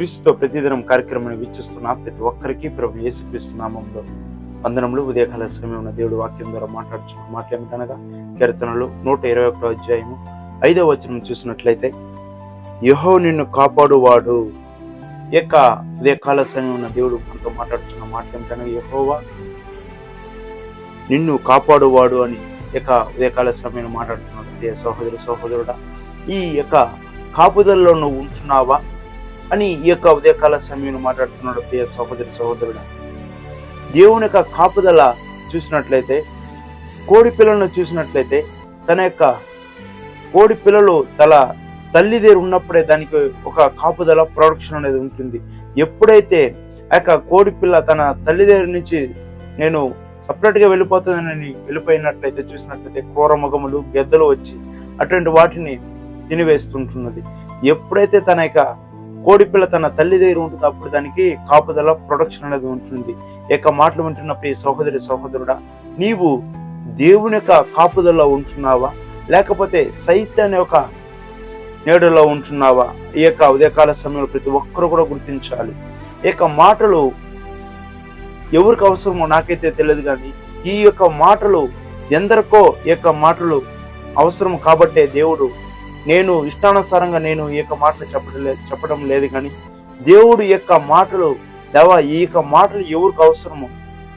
క్రీస్తుతో ప్రతిదినం కార్యక్రమాన్ని వీక్షిస్తున్న ప్రతి ఒక్కరికి ప్రభు యేసుక్రీస్తు నామంలో వందనములు ఉదయకాల సమయంలో దేవుడు వాక్యం ద్వారా మాట్లాడుచున్న మాట్లాడనగా కీర్తనలు నూట ఇరవై ఒకటో అధ్యాయము ఐదవ వచనం చూసినట్లయితే యహో నిన్ను కాపాడువాడు. ఈ యొక్క ఉదయకాల సమయంలో దేవుడు మనతో మాట్లాడుచున్న మాట ఏమిటనగా యహోవా నిన్ను కాపాడువాడు అని ఈ యొక్క ఉదయకాల సమయంలో మాట్లాడుతున్నాడు. ప్రియ సహోదరి సహోదరుడా ఈ యొక్క కాపుదలలో నువ్వు ఉంటున్నావా? అని ఈ యొక్క ఉదయకాల సమయంలో మాట్లాడుతున్నాడు ప్రియ సహోదరి సహోదరుడు. దేవుని యొక్క కాపుదల చూసినట్లయితే కోడి పిల్లలను చూసినట్లయితే తన యొక్క కోడి పిల్లలు తల తల్లి దగ్గర ఉన్నప్పుడే దానికి ఒక కాపుదల ప్రొడక్షన్ అనేది ఉంటుంది. ఎప్పుడైతే ఆ యొక్క కోడి పిల్ల తన తల్లి దగ్గర నుంచి నేను సపరేట్గా వెళ్ళిపోతుందని వెళ్ళిపోయినట్లయితే చూసినట్లయితే క్రూర గెద్దలు వచ్చి అటువంటి వాటిని తినివేస్తుంటున్నది. ఎప్పుడైతే తన యొక్క కోడిపిల్ల తన తల్లి దగ్గర ఉంటుంది అప్పుడు దానికి కాపుదల ప్రొడక్షన్ అనేది ఉంటుంది. ఈ యొక్క మాటలు వింటున్న ప్రియ సహోదరి సహోదరుడా నీవు దేవుని యొక్క కాపుదలలో ఉంటున్నావా? లేకపోతే సైత అనే ఒక నేడులో ఉంటున్నావా? ఈ యొక్క ఉదయకాల సమయంలో ప్రతి ఒక్కరు కూడా గుర్తించాలి. ఈ యొక్క మాటలు ఎవరికి అవసరమో నాకైతే తెలియదు కానీ ఈ యొక్క మాటలు ఎందరికో ఈ యొక్క మాటలు అవసరం కాబట్టే దేవుడు నేను ఇష్టానుసారంగా నేను ఈ యొక్క మాటలు చెప్పడం చెప్పడం లేదు కానీ దేవుడు యొక్క మాటలు దేవా ఈ యొక్క మాటలు ఎవరికి అవసరమో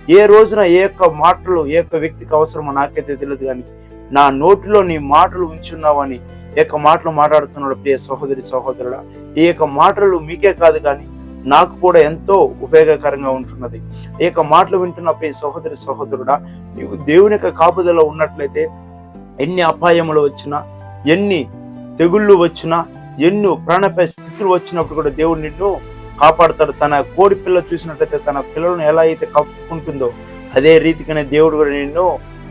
ఏ రోజున ఏ యొక్క మాటలు ఏ యొక్క వ్యక్తికి అవసరమో నాకైతే తెలియదు కానీ నా నోటిలో నీ మాటలు ఉంచున్నావని ఈ యొక్క మాటలు మాట్లాడుతున్నాడు ప్రియ సహోదరి సహోదరుడా. ఈ యొక్క మాటలు మీకే కాదు కానీ నాకు కూడా ఎంతో ఉపయోగకరంగా ఉంటున్నది. ఈ యొక్క మాటలు వింటున్న ప్రియ సహోదరి సహోదరుడా నీవు దేవుని యొక్క కాపుదలో ఉన్నట్లయితే ఎన్ని అపాయములు వచ్చినా ఎన్ని తెగుళ్ళు వచ్చినా ఎన్నో ప్రాణపై స్థితులు వచ్చినప్పుడు కూడా దేవుడు నిన్ను కాపాడుతాడు. తన కోడి పిల్ల చూసినట్లయితే తన పిల్లలను ఎలా అయితే కప్పుకుంటుందో అదే రీతిగానే దేవుడు కూడా నిన్ను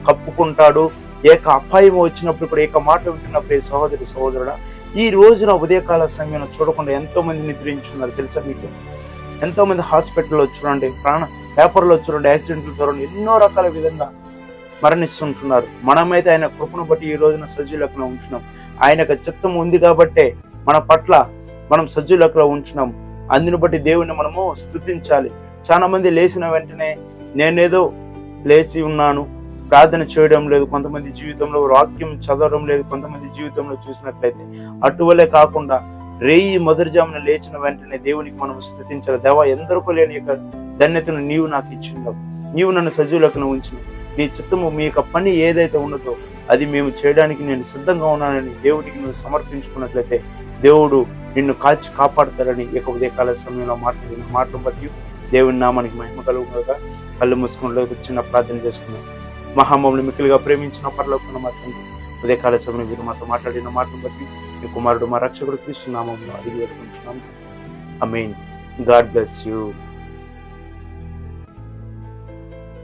కప్పుకుంటాడు. ఏక అపాయం వచ్చినప్పుడు కూడా ఏక మాట వింటున్నప్పుడు ఏ సహోదరి సహోదరుడా ఈ రోజున ఉదయకాల సమయంలో చూడకుండా ఎంతో మంది నిద్రించున్నారు తెలుసా మీకు? ఎంతో మంది హాస్పిటల్లో చూడండి ప్రాణ పేపర్లో చూడండి యాక్సిడెంట్లు చూడండి ఎన్నో రకాల విధంగా మరణిస్తుంటున్నారు. మనమైతే ఆయన కృపను బట్టి ఈ రోజున సజీవులకు ఉంటున్నాం. ఆయన యొక్క చిత్తం ఉంది కాబట్టే మన పట్ల మనం సజ్జులకులో ఉంచున్నాం అందుని బట్టి దేవుని మనము స్థుతించాలి. చాలా మంది లేచిన వెంటనే నేనేదో లేచి ఉన్నాను. ప్రార్థన చేయడం లేదు. కొంతమంది జీవితంలో వాక్యం చదవడం లేదు. కొంతమంది జీవితంలో చూసినట్లయితే అటువలే కాకుండా రేయి మొదటిజామున లేచిన వెంటనే దేవునికి మనం స్థుతించాలి. దేవా ఎందరికో లేని యొక్క ధన్యతను నీవు నాకు ఇచ్చిందావు నీవు నన్ను సజీవులకు ఉంచినావు. నీ చిత్తము మీ యొక్క పని ఏదైతే ఉన్నదో అది మేము చేయడానికి నేను సిద్ధంగా ఉన్నానని దేవుడికి నువ్వు సమర్పించుకున్నట్లయితే దేవుడు నిన్ను కాల్చి కాపాడతాడని ఈ యొక్క ఉదయకాల సమయంలో మాట్లాడిన మాటలు బట్టి దేవుని నామానికి మహిమ కలుగుగా కళ్ళు మూసుకుని చిన్న ప్రార్థన చేసుకున్నాం మహామములు మిక్కులుగా ప్రేమించిన పరలోకున్న మాత్రం ఉదయకాల సమయంలో మీరు మాతో మాట్లాడిన మాటలు బట్టి మీ కుమారుడు మా రక్షకుడు క్రీస్తు నామంలో అడిగి వేడుకుంటున్నాం I mean God bless you.